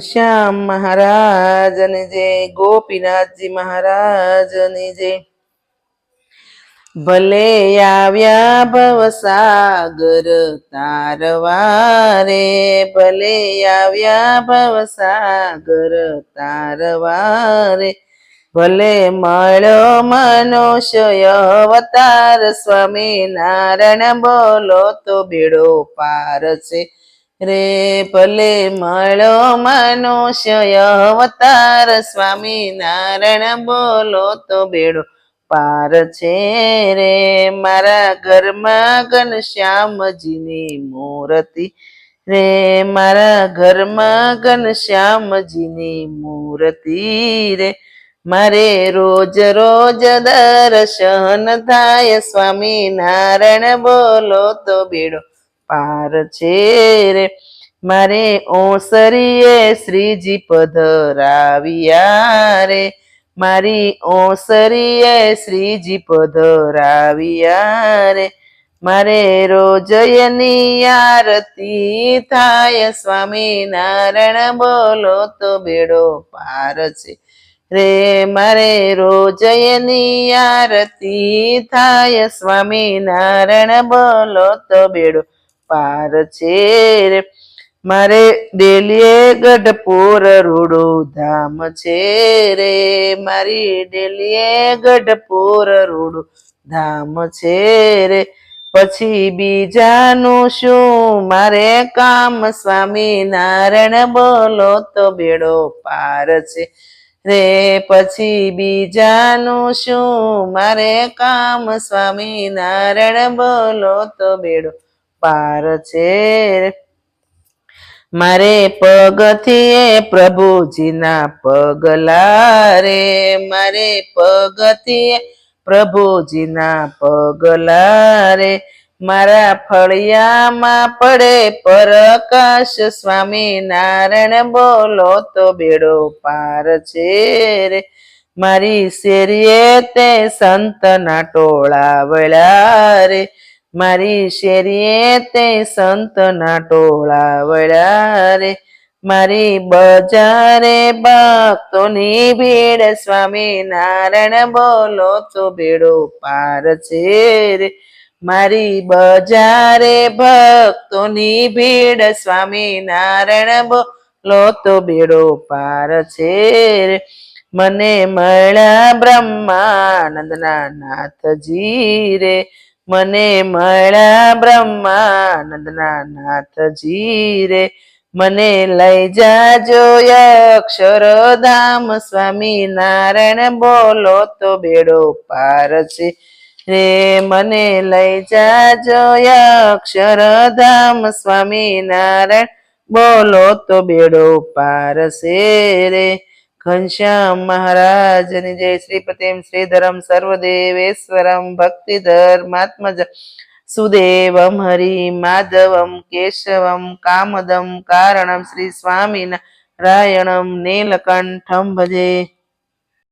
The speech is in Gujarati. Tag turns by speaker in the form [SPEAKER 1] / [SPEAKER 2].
[SPEAKER 1] શ્યામ મહારાજની જય ગોપીનાથજી મહારાજની જય ભલે આવ્યા ભવસાગર તારવારે ભલે આવ્યા ભવસાગર તારવારે ભલે મળ્યો મનુષ્ય અવતાર સ્વામી નારાયણ બોલો તો બેડો પાર છે રે ભલે મળો મનુષ્ય અવતાર સ્વામી નારાયણ બોલો તો બેડો. પાર છે રે મારા ઘરમાં ઘનશ્યામજીની મૂર્તિ. રે મારા ઘરમાં ઘનશ્યામજીની મૂર્તિ રે. મારે રોજ રોજ દર્શન થાય સ્વામી નારાયણ બોલો તો બેડો. પાર છે રે મારે ઓસરીએ શ્રીજી પધરાવ્યા રે. મારી ઓસરીએ શ્રીજી પધરાવ્યા રે. મારે રોજ એની આરતી થાય. સ્વામી નારાયણ બોલો તો બેડો પાર છે. રે, મારે રોજ એની આરતી થાય. સ્વામી નારાયણ બોલો તો બેડો પાર છે મારે ડેલીએ ગઢપુર રૂડો ધામ છે રે. મારી ડેલીએ ગઢપુર રૂડો ધામ છે રે. પછી બીજાનું શું? મારે કામ સ્વામી નારાયણ બોલો તો બેડો પાર છે રે. પછી બીજાનું શું? મારે કામ સ્વામી નારાયણ બોલો તો બેડો પાર છે. મારે પગથીએ પ્રભુજીના પગલા રે મારે પગથીએ પ્રભુજીના પગલા રે મારા ફળિયામાં પડે પ્રકાશ. સ્વામી નારાયણ બોલો તો બેડો પાર છે રે. મારી શેરીએ તે સંતના ટોળા વળ્યા રે. મારી શેરીએ તે સંતના ટોળા વળ્યા રે. મારી બજારે ભક્તોની ભીડ સ્વામી નારાયણ બોલો તો ભેડો પાર છે રે. મારી બજારે ભક્તોની ભીડ સ્વામી નારાયણ બોલો તો ભેડો પાર છે રે. મને મળ્યા બ્રહ્માનંદના નાથજી રે. મને મળ્યા બ્રહ્માનંદના નાથજી રે મને લઈ જાજો અક્ષરધામ સ્વામી નારાયણ બોલો તો બેડો પાર છે. રે મને લઈ જાજો અક્ષરધામ સ્વામી નારાયણ બોલો તો બેડો પાર છે રે. ઘનશ્યામ મહારાજની જય શ્રીપતિમ શ્રીધરમ સર્વદેવેશ્વરમ ભક્તિધર્માત્મજ સુદેવમ હરિ માધવમ કેશવમ કામદમ કારણમ શ્રી સ્વામિનારાયણમ નીલકંઠમ ભજે